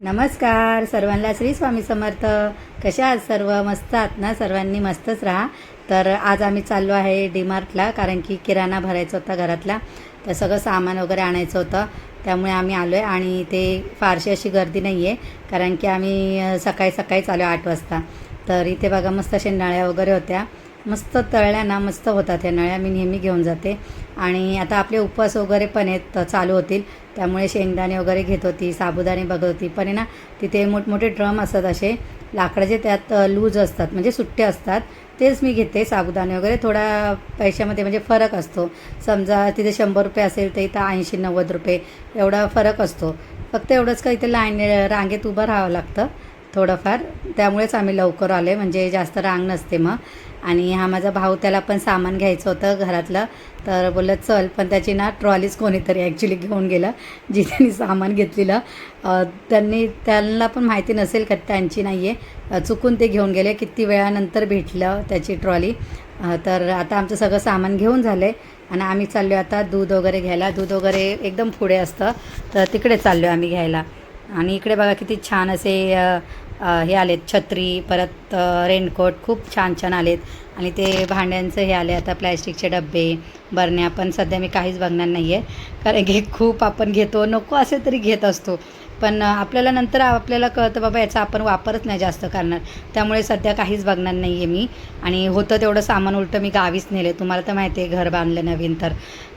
नमस्कार सर्वांना श्री स्वामी समर्थ. कशा आहात सर्व? मस्त आहात ना? सर्वांनी मस्तच राहा. तर आज आम्ही चाललो आहे डीमार्टला कारण की किराणा भरायचा होता घरातला. तर सगळं सामान वगैरे आणायचं होतं. त्यामुळे आम्ही आलो आहे आणि ते फारशी अशी गर्दी नाही आहे कारण की आम्ही सकाळी सकाळी चालू आठ वाजता. तर इथे बघा मस्त अशा नळ्या वगैरे होत्या. मस्त तळल्या ना मस्त होतात ह्या नळ्या. मी नेहमी घेऊन जाते. आणि आता आपले उपवास वगैरे पण आहेत चालू होतील. त्यामुळे शेंगदाणे वगैरे घेत होती साबुदाणे बघत होती. पण आहे ना तिथे मोठमोठे ड्रम असतात असे लाकडाचे त्यात लूज असतात म्हणजे सुट्टे असतात. तेच मी घेते साबुदाणे वगैरे. थोडा पैशामध्ये म्हणजे फरक असतो. समजा तिथे शंभर रुपये असेल तर इथं ऐंशी नव्वद रुपये एवढा फरक असतो. फक्त एवढंच का इथे लाईन रांगेत उभं राहावं लागतं थोडंफार. त्यामुळेच आम्ही लवकर आले म्हणजे जास्त रांग नसते मग. आणि हा माझा भाऊ त्याला पण सामान घ्यायचं होतं घरातलं. तर बोललं चल. पण त्याची ना ट्रॉलीच कोणीतरी ॲक्च्युली घेऊन गेलं जी त्यांनी सामान घेतलेलं. त्यांनी त्यांना पण माहिती नसेल का त्यांची नाही आहे चुकून ते घेऊन गेले. किती वेळानंतर भेटलं त्याची ट्रॉली तर आता आमचं सगळं सामान घेऊन झालं आहे आणि आम्ही चाललो आता दूध वगैरे घ्यायला. दूध वगैरे एकदम पुढे असतं. तर तिकडे चाललो आहे आम्ही घ्यायला. आणि इकडे बघा किती छान असे हे आलेत छत्री परत रेनकोट खूप छान छान आलेत. आणि ते भांड्यांचं हे आले आता प्लॅस्टिकचे डबे बरण्या पण सध्या मी काहीच बघणार नाही आहे कारण की खूप आपण घेतो नको असे तरी घेत असतो. पण आपल्याला नंतर आपल्याला कळतं बाबा याचा आपण वापरच नाही जास्त करणार. त्यामुळे सध्या काहीच बघणार नाही आहे मी. आणि होतं तेवढं सामान उलटं मी गावीच नेले तुम्हाला तर माहिती आहे घर बांधलं नवीन तर.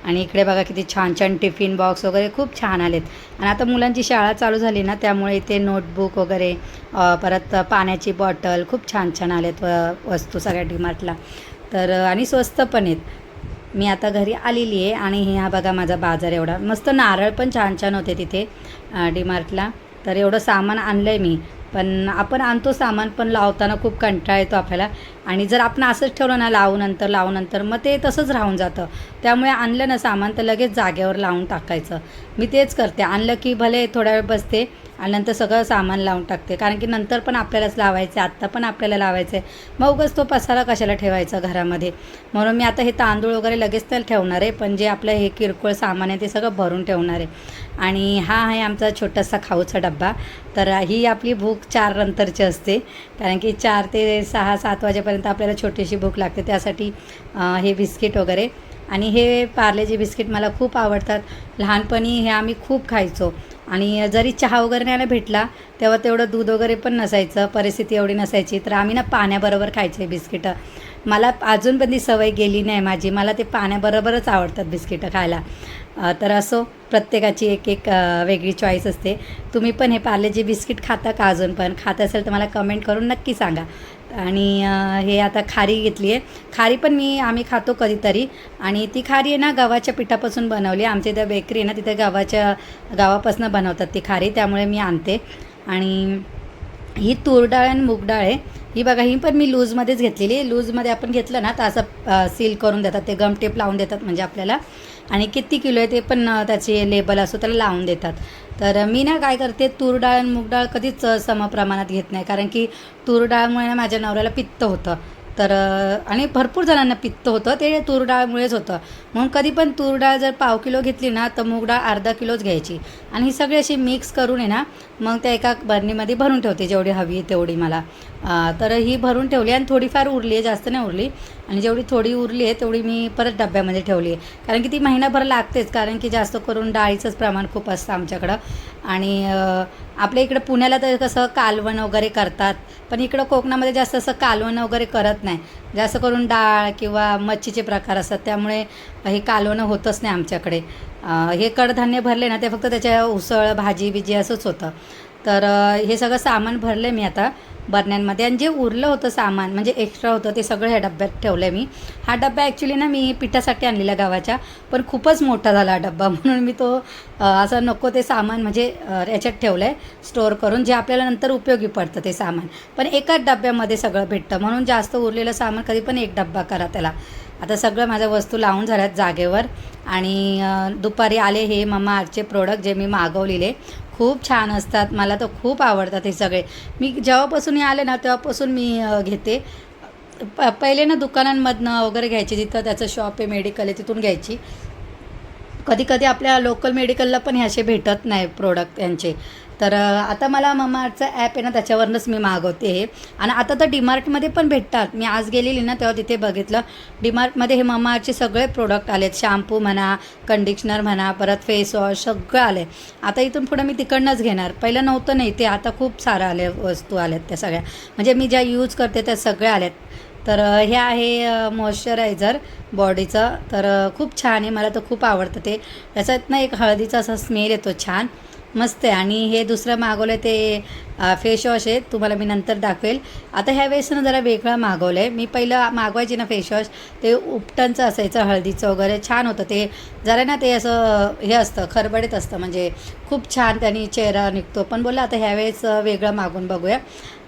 आणि इकडे बघा किती छान छान टिफिन बॉक्स वगैरे खूप छान आलेत. आणि आता मुलांची शाळा चालू झाली ना त्यामुळे इथे नोटबुक वगैरे परत पाण्याची बॉटल खूप छान छान आलेत व वस्तू सगळ्या डीमार्टला. तर आणि स्वस्त पण आहेत. मी आता घरी आलेली आहे आणि हे हा बघा माझा बाजार एवढा. मस्त नारळ पण छान छान होते तिथे. डीमार्टला तर एवढं सामान आणलं आहे मी. पण आपण आणतो सामान पण लावताना खूप कंटाळा येतो आपल्याला. आणि जर आपण असंच ठेवलं ना लावू नंतर लावू नंतर मग ते तसंच राहून जातं. त्यामुळे आणलं ना सामान तर लगेच जागेवर लावून टाकायचं. मी तेच करते. आणलं की भले थोड्या वेळ बसते आणि नंतर सगळं सामान लावून टाकते. कारण की नंतर पण आपल्यालाच लावायचं आहे आत्ता पण आपल्याला लावायचं आहे. मग उगाच तो पसारा कशाला ठेवायचा घरामध्ये? म्हणून मी आता हे तांदूळ वगैरे लगेच तर ठेवणार आहे पण जे आपलं हे किरकोळ सामान आहे ते सगळं भरून ठेवणार आहे. आणि हा आहे आमचा छोटासा खाऊचा डब्बा. तर ही आपली भूक चार नंतरची असते. कारण की चार ते सहा सात वाजेपर्यंत आपल्याला छोटीशी भूक लागते. त्यासाठी हे बिस्किट वगैरे आणि हे पार्लेजी बिस्किट मला खूप आवडतात. लहानपणी हे आम्ही खूप खायचो. आणि जरी चहा वगैरे नाही भेटला तेव्हा तेवढं दूध वगैरे पण नसायचं परिस्थिती एवढी नसायची. तर आम्ही ना पाण्याबरोबर खायचे बिस्किटं. मला अजून पण ती सवय गेली नाही माझी. मला ते पाण्याबरोबरच आवडतात बिस्किटं खायला. तर असो प्रत्येकाची एक एक वेगळी चॉईस असते. तुम्ही पण हे पार्लेजी बिस्किट खाता का अजून पण? खात असेल तर मला कमेंट करून नक्की सांगा. आणि हे आता खारी घेतली आहे खारी पण मी आम्ही खातो कधीतरी. आणि ती खारी आहे ना गव्हाच्या पिठापासून बनवली. आहे आमच्या इथं बेकरी आहे ना तिथे गव्हाच्या गव्हापासून बनवतात ती खारी. त्यामुळे मी आणते. आणि ही तूर डाळ आणि मूग डाळ आहे. ही बघा ही पण मी लूजमध्येच घेतलेली लूजमध्ये आपण घेतलं ना तर असं सील करून देतात. ते गम टेप लावून देतात म्हणजे आपल्याला. आणि किती किलो आहे ते पण त्याचे लेबल असो त्याला लावून देतात. तर मी ना काय करते तूर डाळ आणि मूग डाळ कधीच समप्रमाणात घेत नाही. कारण की तूर डाळमुळे ना माझ्या नवऱ्याला पित्त होतं. तर आणि भरपूर जणांना पित्त होतं ते तूर डाळमुळेच होतं. म्हणून कधी पण तूर डाळ जर पाव किलो घेतली ना तर मूग डाळ अर्धा किलोच घ्यायची. आणि ही सगळी अशी मिक्स करून आहे ना मग त्या एका बरणीमध्ये भरून ठेवते जेवढी हवी आहे तेवढी मला. तर ही भरून ठेवली आणि थोडीफार उरली आहे जास्त नाही उरली. आणि जेवढी थोडी उरली आहे तेवढी मी परत डब्यामध्ये ठेवली आहे. कारण की ती महिनाभर लागतेच कारण की जास्त करून डाळीचंच प्रमाण खूप असतं आमच्याकडं. आणि आपल्या इकडं पुण्याला तर कसं कालवण वगैरे करतात पण इकडं कोकणामध्ये जास्त असं कालवण वगैरे करत नाही. जास्त करून डाळ किंवा मच्छीचे प्रकार असतात त्यामुळे हे कालवणं होतच नाही आमच्याकडे. हे कडधान्य भरले ना ते फक्त त्याच्या उसळ भाजी बिजी असंच होतं. तर हे सगळं सामान भरलं आहे मी आता बरण्यांमध्ये. आणि जे उरलं होतं सामान म्हणजे एक्स्ट्रा होतं ते सगळं ह्या डब्यात ठेवलं आहे मी. हा डब्बा ॲक्च्युली ना मी पिठासाठी आणलेला गावाच्या पण खूपच मोठा झाला हा डब्बा. म्हणून मी तो असं नको ते सामान म्हणजे याच्यात ठेवलं आहे स्टोअर करून जे आपल्याला नंतर उपयोगी पडतं ते सामान. पण एकाच डब्यामध्ये सगळं भेटतं. म्हणून जास्त उरलेलं सामान कधी पण एक डब्बा करा त्याला. आता सगळं माझ्या वस्तू लावून झाल्यात जागेवर. आणि दुपारी आले हे मम्मा आजचे प्रोडक्ट जे मी मागवलेले खूप छान असतात. मला तर खूप आवडतात हे सगळे. मी जेव्हापासून हे आले ना तेव्हापासून मी घेते. प पहिले ना दुकानांमधनं वगैरे घ्यायची जिथं त्याचं शॉप आहे मेडिकल आहे तिथून घ्यायची. कधी कधी आपल्या लोकल मेडिकलला पण हे असे भेटत नाही प्रोडक्ट यांचे. तर आता मला ममाअर्थचं ॲप आहे ना त्याच्यावरूनच मी मागवते. हे आणि आता तर डीमार्टमध्ये पण भेटतात. मी आज गेलेली ना तेव्हा तिथे बघितलं. डीमार्टमध्ये हे ममाअर्थचे सगळे प्रोडक्ट आलेत. शॅम्पू म्हणा कंडिशनर म्हणा परत फेस वॉश सगळं आलं आहे आता इथून पुढं मी तिकडनंच घेणार. पहिलं नव्हतं नाही ते आता खूप सारं आले वस्तू आल्यात त्या सगळ्या. म्हणजे मी ज्या यूज करते त्या सगळ्या आल्यात. तर हे आहे मॉइश्चरायझर बॉडीचं तर खूप छान आहे. मला तर खूप आवडतं ते. त्याच्यात ना एक हळदीचा असा स्मेल येतो छान. मस्त आहे. आणि हे दुसरं मागवलं ते फेस वॉश आहे. तुम्हाला मी नंतर दाखवेल. आता ह्या वेळेस ना जरा वेगळं मागवलं आहे मी पहिलं मागवायची ना फेस वॉश ते उपटनचं असायचं हळदीचं वगैरे. छान होतं. ते जरा ना ते असं हे असतं खरबडीत असतं. म्हणजे खूप छान त्यांनी चेहरा निघतो. पण बोला आता ह्यावेळेस वेगळं मागून बघूया.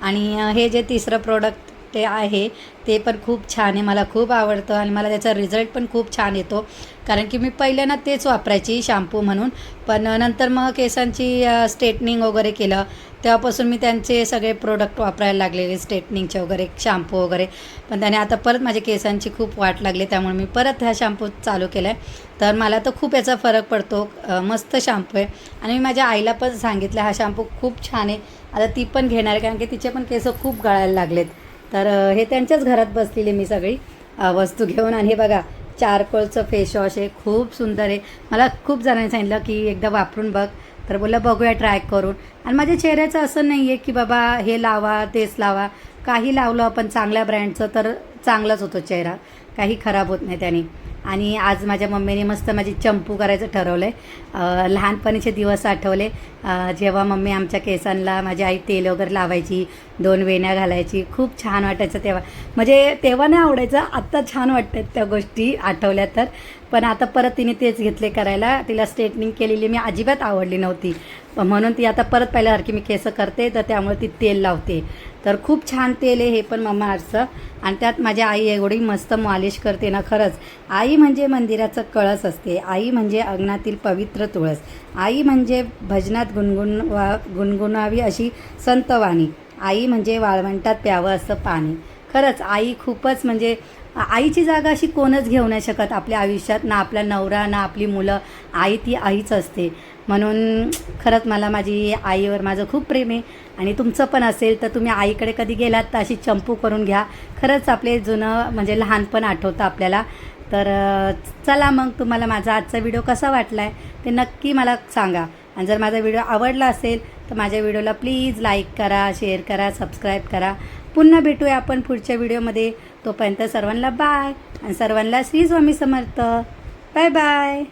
आणि हे जे तिसरं प्रोडक्ट ते आहे ते पण खूप छान आहे मला खूप आवडतं आणि मला त्याचा रिझल्ट पण खूप छान येतो. कारण की मी पहिल्यांदा ना तेच वापरायची शॅम्पू म्हणून. पण नंतर मग केसांची स्ट्रेटनिंग वगैरे केलं. तेव्हापासून मी त्यांचे सगळे प्रोडक्ट वापरायला लागलेले स्ट्रेटनिंगचे वगैरे शॅम्पू वगैरे. पण त्याने आता परत माझ्या केसांची खूप वाट लागली त्यामुळे मी परत हा शॅम्पू चालू केला आहे तर मला तर खूप याचा फरक पडतो मस्त शॅम्पू आहे. आणि मी माझ्या आईला पण सांगितलं हा शॅम्पू खूप छान आहे. आता ती पण घेणार आहे कारण की तिचे पण केस खूप गळायला लागलेत. तर हे त्यांच्याच घरात बसलेली मी सगळी. वस्तू घेऊन आणि हे बघा चारकोलचं फेस वॉश आहे. खूप सुंदर आहे. मला खूप जणांनी सांगितलं की एकदा वापरून बघ. तर बोललं बघूया ट्राय करून. आणि माझ्या चेहऱ्याचं असं नाही आहे की बाबा हे लावा तेच लावा. काही लावलं आपण चांगल्या ब्रँडचं तर चांगलाच होतो चेहरा. काही खराब होत नाही त्याने. आणि आज माझ्या मम्मीने मस्त माझी चंपू करायचं ठरवलं आहे लहानपणीचे दिवस आठवले. जेव्हा मम्मी आमच्या केसांना माझी आई तेल वगैरे लावायची दोन वेण्या घालायची खूप छान वाटायचं तेव्हा. म्हणजे तेव्हा नाही आवडायचं आत्ता छान वाटतात त्या गोष्टी आठवल्या तर. पण आता परत तिने तेच घेतले करायला. तिला स्ट्रेटनिंग केलेली मी अजिबात आवडली नव्हती. म्हणून ती आता परत पहिल्यासारखी मी केसं करते तर त्यामुळे ती तेल लावते. तर खूप छान तेल आहे हे पण मम्मा आरचं आणि त्यात माझी आई एवढी मस्त मालिश करते ना खरंच. आई म्हणजे मंदिराचं कळस असते. आई म्हणजे अंगणातील पवित्र तुळस. आई म्हणजे भजनात गुणगुण वा गुणगुणावी अशी संतवाणी. आई म्हणजे वाळवंटात प्यावं असं पाणी. खरंच आई खूपच म्हणजे आईची जागा अशी कोणच घेऊ नाही शकत आपल्या आयुष्यात ना आपला नवरा ना आपली मुलं. आई ती आईच असते. म्हणून खरंच मला माझी आईवर माझं खूप प्रेम आहे. आणि तुमचं पण असेल तर तुम्ही आईकडे कधी गेलात तर अशी चंपू करून घ्या. खरंच आपले जुनं म्हणजे लहानपण आठवतं आपल्याला. तर चला मग तुम्हाला माझा आजचा व्हिडिओ कसा वाटला आहे ते नक्की मला सांगा. आणि जर माझा व्हिडिओ आवडला असेल तर माझ्या व्हिडिओला प्लीज लाईक करा शेअर करा सबस्क्राईब करा. पुन्हा भेटूया आपण पुढच्या व्हिडिओमध्ये. तोपर्यंत सर्वांना बाय आणि सर्वांना श्री स्वामी समर्थ. Bye bye